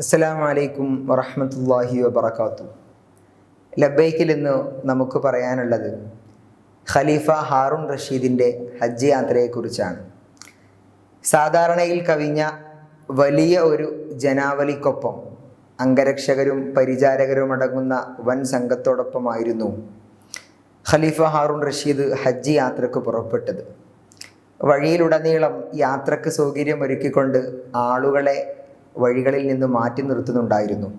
അസ്സലാമു വലൈക്കും വറഹ്മത്തുള്ളാഹി വബർക്കാത്തു ലബൈക്കിൽ ഇന്ന് നമുക്ക് പറയാനുള്ളത് ഖലീഫ ഹാറൂൺ റഷീദിന്റെ ഹജ്ജ് യാത്രയെക്കുറിച്ചാണ്. സാധാരണയിൽ കവിഞ്ഞ വലിയ ഒരു ജനാവലിക്കൊപ്പം അംഗരക്ഷകരും പരിചാരകരും അടങ്ങുന്ന വൻ സംഘത്തോടൊപ്പമായിരുന്നു ഖലീഫ ഹാറൂൺ റഷീദ് ഹജ്ജ് യാത്രയ്ക്ക് പുറപ്പെട്ടത്. വഴിയിലുടനീളം യാത്രയ്ക്ക് സൗകര്യമൊരുക്കിക്കൊണ്ട് ആളുകളെ വഴികളിൽ നിന്ന് മാറ്റി നിർത്തുന്നുണ്ടായിരുന്നു.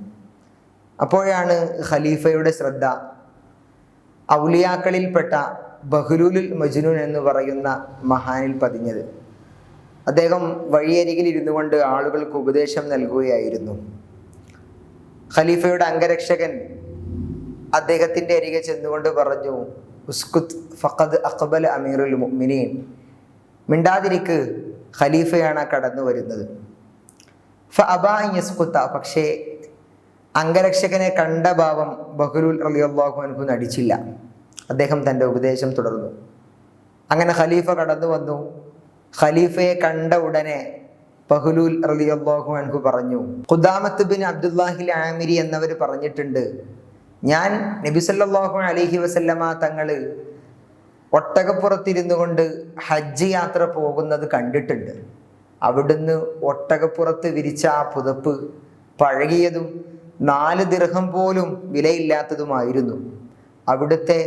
അപ്പോഴാണ് ഖലീഫയുടെ ശ്രദ്ധ ഔലിയാക്കളിൽപ്പെട്ട ബഹ്ലൂലുൽ മജ്നൂൻ എന്ന് പറയുന്ന മഹാനിൽ പതിഞ്ഞത്. അദ്ദേഹം വഴിയരികിൽ ഇരുന്നു കൊണ്ട് ആളുകൾക്ക് ഉപദേശം നൽകുകയായിരുന്നു. ഖലീഫയുടെ അംഗരക്ഷകൻ അദ്ദേഹത്തിന്റെ അരികെ ചെന്നുകൊണ്ട് പറഞ്ഞു ഉസ്കുത് ഫഖദ് അക്ബൽ അമീറുൽ മുഅ്മിനീൻ മിണ്ടാതിരിക്ക് ഖലീഫയാണ് കടന്നു വരുന്നത് ഫ അബാ യസ്കുത്ത. പക്ഷേ അംഗരക്ഷകനെ കണ്ട ഭാവം ബഹ്ലുൽ അലി അള്ളാഹു അൻഹു നടിച്ചില്ല. അദ്ദേഹം തന്റെ ഉപദേശം തുടർന്നു. അങ്ങനെ ഖലീഫ കടന്നു വന്നു. ഖലീഫയെ കണ്ട ഉടനെ ബഹ്ലുൽ അലി അള്ളാഹു അൻഹു പറഞ്ഞു ഖുദാമത്ത് ബിൻ അബ്ദുല്ലാഹിൽ ആമിരി എന്നവർ പറഞ്ഞിട്ടുണ്ട് ഞാൻ നബി സല്ലല്ലാഹു അലൈഹി വസല്ലമ തങ്ങൾ ഒട്ടകപ്പുറത്തിരുന്നു കൊണ്ട് ഹജ്ജ് യാത്ര പോകുന്നത് കണ്ടിട്ടുണ്ട്. അവിടുന്ന് ഒട്ടകപ്പുറത്ത് വിരിച്ച ആ പുതപ്പ് പഴകിയതും നാല് ദിർഹം പോലും വിലയില്ലാത്തതുമായിരുന്നു. അവിടുത്തെ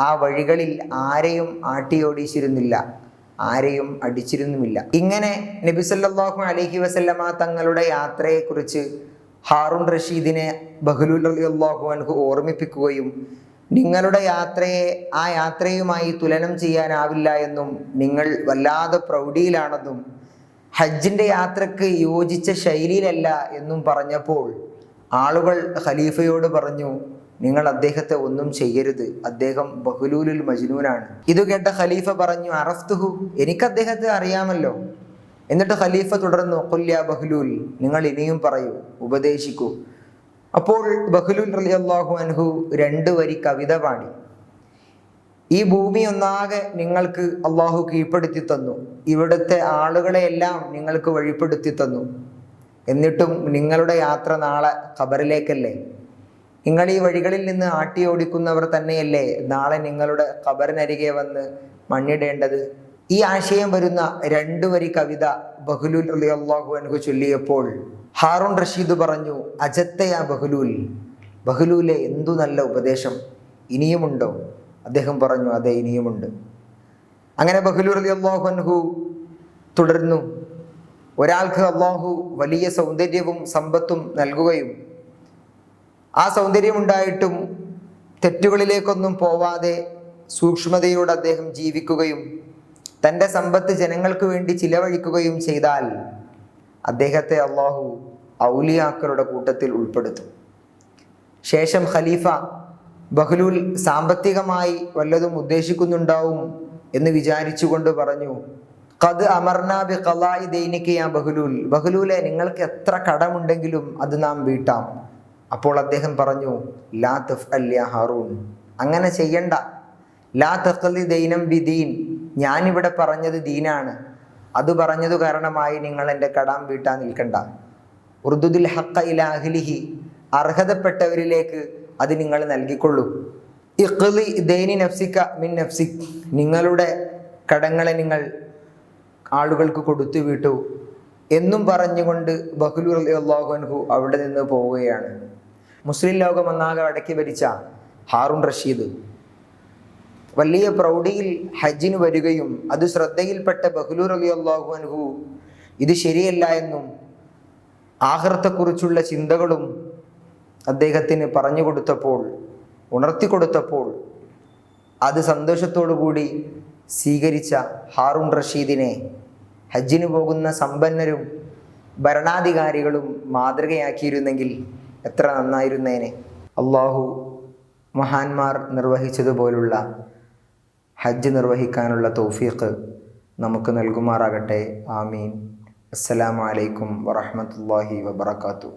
ആ വഴികളിൽ ആരെയും ആട്ടിയോടിച്ചിരുന്നില്ല. ആരെയും അടിച്ചിരുന്നുമില്ല. ഇങ്ങനെ നബിസല്ലാഹു അലഹി വസല്ലമ തങ്ങളുടെ യാത്രയെക്കുറിച്ച് ഹാറൂൺ റഷീദിനെ ബഹ്ലൂൽ അള്ളാഹു അൻഹു ഓർമ്മിപ്പിക്കുകയും നിങ്ങളുടെ യാത്രയെ ആ യാത്രയുമായി തുലനം ചെയ്യാനാവില്ല എന്നും നിങ്ങൾ വല്ലാതെ പ്രൗഢിയിലാണെന്നും ഹജ്ജിന്റെ യാത്രയ്ക്ക് യോജിച്ച ശൈലിയിലല്ല എന്നും പറഞ്ഞപ്പോൾ ആളുകൾ ഖലീഫയോട് പറഞ്ഞു നിങ്ങൾ അദ്ദേഹത്തെ ഒന്നും ചെയ്യരുത്. അദ്ദേഹം ബഹുലൂലുൽ മജ്നൂനാണ്. ഇത് കേട്ട ഖലീഫ പറഞ്ഞു അറഫ്തുഹു എനിക്ക് അദ്ദേഹത്തെ അറിയാമല്ലോ. എന്നിട്ട് ഖലീഫ തുടർന്നു കൊല്യ ബഹ്ലൂൽ നിങ്ങൾ ഇനിയും പറയൂ ഉപദേശിക്കൂ. അപ്പോൾ ബഹ്ലൂൽ അള്ളാഹു അൻഹു രണ്ട് വരി കവിത പാടി. ഈ ഭൂമി ഒന്നാകെ നിങ്ങൾക്ക് അള്ളാഹു കീഴ്പ്പെടുത്തി തന്നു. ഇവിടുത്തെ ആളുകളെയെല്ലാം നിങ്ങൾക്ക് വഴിപ്പെടുത്തി തന്നു. എന്നിട്ടും നിങ്ങളുടെ യാത്ര നാളെ ഖബറിലേക്കല്ലേ? നിങ്ങൾ ഈ വഴികളിൽ നിന്ന് ആട്ടി ഓടിക്കുന്നവർ തന്നെയല്ലേ നാളെ നിങ്ങളുടെ ഖബറിനരികെ വന്ന് മണ്ണിടേണ്ടത്? ഈ ആശയം വരുന്ന രണ്ടു വരി കവിത ബഹുലുൽ അലി അള്ളാഹു അൻഹു ചൊല്ലിയപ്പോൾ ഹാറൂൺ റഷീദ് പറഞ്ഞു അജത്തയാ ബഹുലൂൽ. ബഹുലൂലെ എന്തു നല്ല ഉപദേശം? ഇനിയുമുണ്ടോ? അദ്ദേഹം പറഞ്ഞു അതെ ഇനിയുമുണ്ട്. അങ്ങനെ ബഹുലൂർ അലി അള്ളാഹുഹു തുടരുന്നു. ഒരാൾക്ക് അള്ളാഹു വലിയ സൗന്ദര്യവും സമ്പത്തും നൽകുകയും ആ സൗന്ദര്യമുണ്ടായിട്ടും തെറ്റുകളിലേക്കൊന്നും പോവാതെ സൂക്ഷ്മതയോടെ അദ്ദേഹം ജീവിക്കുകയും തന്റെ സമ്പത്ത് ജനങ്ങൾക്ക് വേണ്ടി ചിലവഴിക്കുകയും ചെയ്താൽ അദ്ദേഹത്തെ അള്ളാഹു ഔലിയാക്കളുടെ കൂട്ടത്തിൽ ഉൾപ്പെടുത്തും. ശേഷം ഖലീഫ ബഹ്ലൂൽ സാമ്പത്തികമായി വല്ലതും ഉദ്ദേശിക്കുന്നുണ്ടാവും എന്ന് വിചാരിച്ചുകൊണ്ട് പറഞ്ഞു കത് അമർനാബി കലായി ദൈനിക്ക് യാ ബഹ്ലൂൽ. ബഹ്ലൂലെ നിങ്ങൾക്ക് എത്ര കടമുണ്ടെങ്കിലും അത് നാം വീട്ടാം. അപ്പോൾ അദ്ദേഹം പറഞ്ഞു ലാ തഫ് അല്യ ഹാറൂൺ അങ്ങനെ ചെയ്യണ്ട. ലാ തഖലി ദൈനം ബി ദീൻ. ഞാനിവിടെ പറഞ്ഞത് ദീനാണ്. അത് പറഞ്ഞതു കാരണമായി നിങ്ങൾ എന്റെ കടം വീട്ടാൻ നിൽക്കണ്ട. ഉർദുദുൽ ഹക്ക ഇലാഹ്ലിഹി അർഹതപ്പെട്ടവരിലേക്ക് അത് നിങ്ങൾ നൽകിക്കൊള്ളൂ. ഇഖ്ലി ദൈനി നഫ്സിക്ക മിൻ നഫ്സിക് നിങ്ങളുടെ കടങ്ങളെ നിങ്ങൾ ആളുകൾക്ക് കൊടുത്തു വിട്ടു. എന്നും പറഞ്ഞുകൊണ്ട് ബഹ്ലൂർ അള്ളാഹുൻഹു അവിടെ നിന്ന് പോവുകയാണ്. മുസ്ലിം ലോകം ഒന്നാകെ അടക്കി ഭരിച്ച ഹാറൂൺ റഷീദ്. വലിയ പ്രൗഢിയിൽ ഹജ്ജിന് വരികയും അത് ശ്രദ്ധയിൽപ്പെട്ട ബഹ്ലൂർ അലി അള്ളാഹു അൻഹു ഇത് ശരിയല്ല എന്നും ആഹൃത്തെക്കുറിച്ചുള്ള ചിന്തകളും അദ്ദേഹത്തിന് പറഞ്ഞു കൊടുത്തപ്പോൾ ഉണർത്തി കൊടുത്തപ്പോൾ അത് സന്തോഷത്തോടു കൂടി സ്വീകരിച്ച ഹാറൂൺ റഷീദിനെ ഹജ്ജിന് പോകുന്ന സമ്പന്നരും ഭരണാധികാരികളും മാതൃകയാക്കിയിരുന്നെങ്കിൽ എത്ര നന്നായിരുന്നേനെ. അള്ളാഹു മഹാന്മാർ നിർവഹിച്ചതുപോലുള്ള ഹജ്ജ് നിർവഹിക്കാനുള്ള തൗഫീഖ് നമുക്ക് നൽകുമാറാകട്ടെ. ആമീൻ. അസ്സലാമലൈക്കും വറഹമത്തല്ലാഹി വബർക്കാത്തു